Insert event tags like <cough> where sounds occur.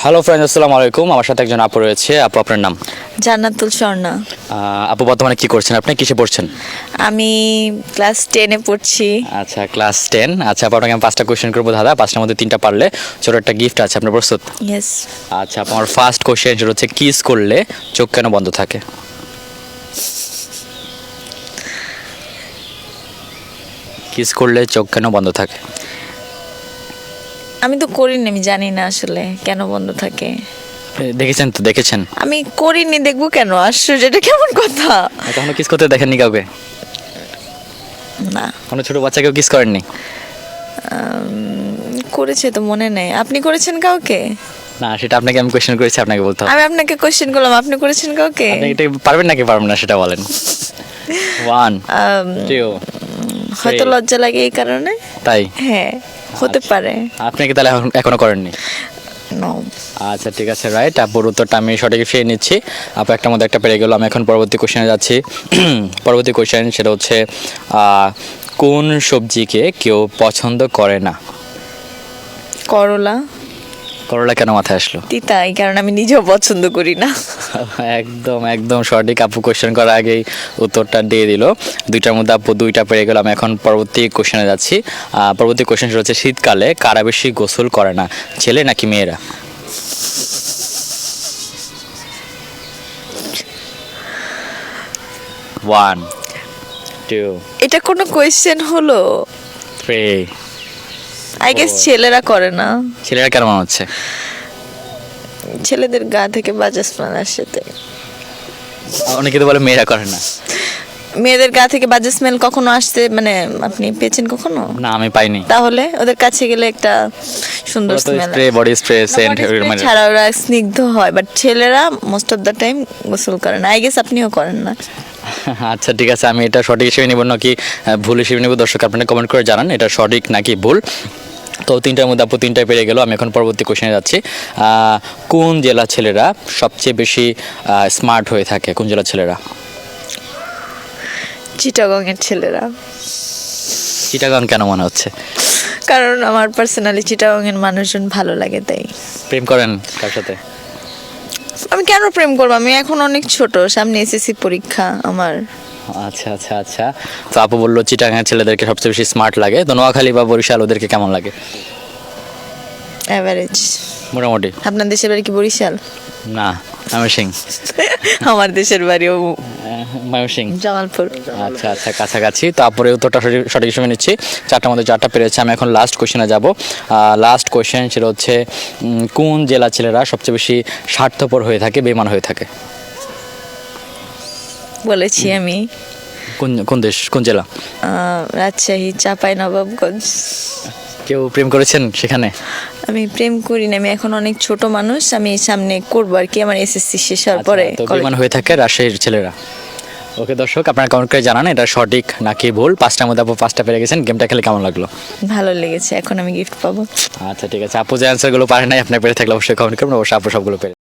Hello friend আসসালামু আলাইকুম। আমার সাথে একজন আপু রয়েছে। আপু আপনার নাম? জান্নাতুল স্বর্ণা। আপু বর্তমানে কি করছেন আপনি? কিসে পড়ছেন? আমি ক্লাস টেনে পড়ছি। আচ্ছা ক্লাস টেন আচ্ছা আপু আপনাকে আমি পাঁচটা কোয়েশ্চেন করব দাদা। পাঁচটার মধ্যে তিনটা পারলে ছোট একটা গিফট আছে আপনার প্রস্তুত? ইয়েস আচ্ছা আপু, আমার ফার্স্ট কোয়েশ্চেন যেটা হচ্ছে কিস করলে চোখ কেন বন্ধ থাকে? কিস করলে চোখ কেন বন্ধ থাকে? আমি তো করিনি আমি জানি না আসলে কেন বন্ধ থাকে। দেখেছেন তো দেখেছেন? আমি করিনি দেখব কেন? আশ্চর্য এটা কেমন কথা? কখনো কিস করতে দেখেননি কাউকে? না। কোনো ছোট বাচ্চাকেও কিস করেননি? করেছে তো মনে নেই। আপনি করেছেন কাউকে? না সেটা আপনাকে আমি কোয়েশ্চেন করেছি আপনাকে বলতে হবে। আমি আপনাকে কোশ্চেন করলাম আপনি করেছেন কাউকে? আপনি এটা পারবেন নাকি পারবেন না সেটা বলেন। <laughs> ওয়ান টু হয়তো লজ্জা লাগে এই কারণে? তাই? হ্যাঁ। হতে পারে। আপনি কি তাহলে এখন- করেননি? আচ্ছা ঠিক আছে রাইট আপুর উত্তরটা আমি সঠিক ফিরে নিচ্ছি। আপু একটা মধ্যে একটা পেরে গেল। আমি এখন পরবর্তী কোশ্চেনে যাচ্ছি। <clears throat> পরবর্তী কোশ্চেন সেটা হচ্ছে কোন সবজিকে কেউ পছন্দ করে না? করলা। করলা কেন মাথায় আসলো? তিতা এই কারণে আমি নিজেও পছন্দ করি না। একদম একদম সঠিক আপু কোশ্চেন করার আগেই উত্তরটা দিয়ে দিল। দুইটার মধ্যে আপু দুইটা পেরে গেল আমি এখন পরবর্তী কোশ্চেনে যাচ্ছি। পরবর্তী কোশ্চেন হচ্ছে শীতকালে কারা বেশি গোসল করে না ছেলে নাকি মেয়েরা? ওয়ান টু এটা কোনো কোয়েশ্চেন হলো? থ্রি আই গেস ছেলেরা করে না। ছেলেরা কেন মনে হচ্ছে ছেলেদের গা থেকে বাজে স্মেল আসে তাই। অনেকে তো বলে মেয়েরা করে না। মেয়েদের গা থেকে বাজে স্মেল কখনো আসতে মানে আপনি পেয়েছেন কখনো? না আমি পাইনি। তাহলে ওদের কাছে গেলে একটা সুন্দর smell spray body spray scent ছাড়া ওরা স্নিগ্ধ হয় বাট ছেলেরা মোস্ট অফ দ্য টাইম গোসল করে না। আই গেস আপনিও করেন না। <laughs> আচ্ছা ঠিক আছে আমি এটা সঠিক হিসেবে নিব নাকি ভুল হিসেবে নিব? দর্শক আপনারা কমেন্ট করে জানান এটা সঠিক নাকি ভুল? তো তিনটার মধ্যে আপু তিনটায় পেরে গেল আমি এখন পরবর্তী কোশ্চেনে যাচ্ছি। কোন জেলা ছেলেরা সবচেয়ে বেশি স্মার্ট হয়ে থাকে? কোন জেলা ছেলেরা? চিটাগং এর ছেলেরা। চিটাগান কেন মনে হচ্ছে? কারণ আমার পার্সোনালি চিটাগং এর মানুষজন ভালো লাগে তাই। প্রেম করেন কার সাথে? আমি কেন প্রেম করব? আমি এখন অনেক ছোট সামনে এসএসসি পরীক্ষা আমার। আচ্ছা আচ্ছা আচ্ছা। তো আপু বলল চিটাগাং ছেলেদেরকে সবচেয়ে বেশি স্মার্ট লাগে। তো নোয়াখালী বা বরিশাল ওদেরকে কেমন লাগে? অ্যাভারেজ মোটামুটি। আপনার দেশের বাড়ি কি বরিশাল? না ময়মনসিং। <laughs> আমার দেশের বাড়িও ময়মনসিং। জামালপুর। আচ্ছা আচ্ছা কাছাকাছি। তারপরে উত্তরটা সঠিক সঠিক সময় নিচ্ছি। চারটার মধ্যে চারটা পেরেছে আমি এখন লাস্ট কোশ্চেনে যাব। লাস্ট কোশ্চেন সেটা হচ্ছে কোন জেলা ছেলেরা সবচেয়ে বেশি স্বার্থপর হয়ে থাকে বেমান হয়ে থাকে? বলেছি আমি। কোন কোন দেশ কোন জেলা? রাজশাহী চাপাই নবাবগঞ্জ। কেউ প্রেম করেছেন সেখানে? আমি প্রেম করি না আমি এখন অনেক ছোট মানুষ আমি সামনে করব আর কি আমার এসএসসি শেষ হওয়ার আচ্ছা, পরে তো হয়ে থাকে রাজশাহীর ছেলেরা। ওকে দর্শক আপনারা কমেন্ট করে জানান এটা সঠিক নাকি ভুল? পাঁচটার মধ্যে আপু পাঁচটা পেরে গেছেন গেমটা খেলে কেমন লাগল? ভালো লেগেছে এখন আমি গিফট পাবো। আচ্ছা ঠিক আছে আপু যে অ্যান্সারগুলো পারে নাই আপনার পেরে থাকলে অবশ্যই কমেন্ট করবেন অবশ্যই আপু সবগুলো পেরে